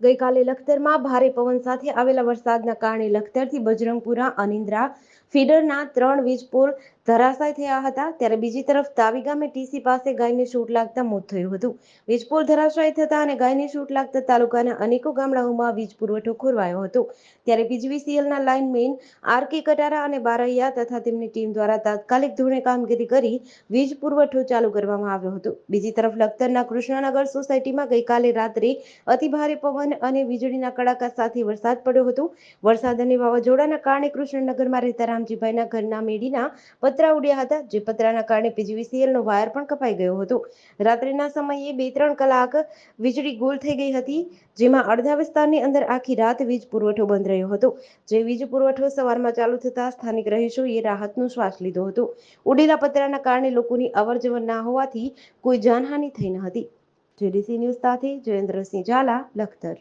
ગઈકાલે લખતરમાં ભારે પવન સાથે આવેલા વરસાદના કારણે લખતરથી બજરંગપુરા અનિન્દ્રા ફીડરના ત્રણ વીજ ધરાશાય થયા હતા ત્યારે બીજી તરફ તાવી ગામે ટીસી પાસે ગાયને શૂટ લાગતા મોત થયું હતું. વીજપોલ ધરાશાય થતા અને ગાયને શૂટ લાગતા તાલુકાના અનેકો ગામડાઓમાં વીજ પુરવઠો ખોરવાયો હતો. ત્યારે પીજીવીસીએલના લાઇનમેન આર કે કટારા અને બારૈયા તથા તેમની ટીમ દ્વારા તાત્કાલિક ધોરણે કામગીરી કરી વીજ પુરવઠો ચાલુ કરવામાં આવ્યો હતો. બીજી તરફ લખતરના કૃષ્ણનગર સોસાયટીમાં ગઈકાલે રાત્રે અતિભારે પવન અને વીજળીના કડાકા સાથે વરસાદ પડ્યો હતો. વરસાદ અને વાવાઝોડાના કારણે કૃષ્ણનગરમાં રહેતા રામજીભાઈના ઘરના મેડીના પતરા ઉડ્યા હતા, જે પતરાના કારણે પીજીવીસીએલનો વાયર પણ કપાઈ ગયો હતો. રાત્રિના સમયે બે ત્રણ કલાક વીજળી ગોલ થઈ ગઈ હતી, જેમાં અડધા વિસ્તારની અંદર આખી રાત વીજ પુરવઠો બંધ રહ્યો હતો. જે વીજ પુરવઠો સવારમાં ચાલુ થતા સ્થાનિક રહીશોએ રાહતનો શ્વાસ લીધો હતો. ઉડેલા પતરાના કારણે લોકોની અવરજવર ના હોવાથી કોઈ જાનહાનિ થઈ ન હતી. જેડીસી ન્યૂઝ સાથે જયેન્દ્રસિંહ ઝાલા, લખતર.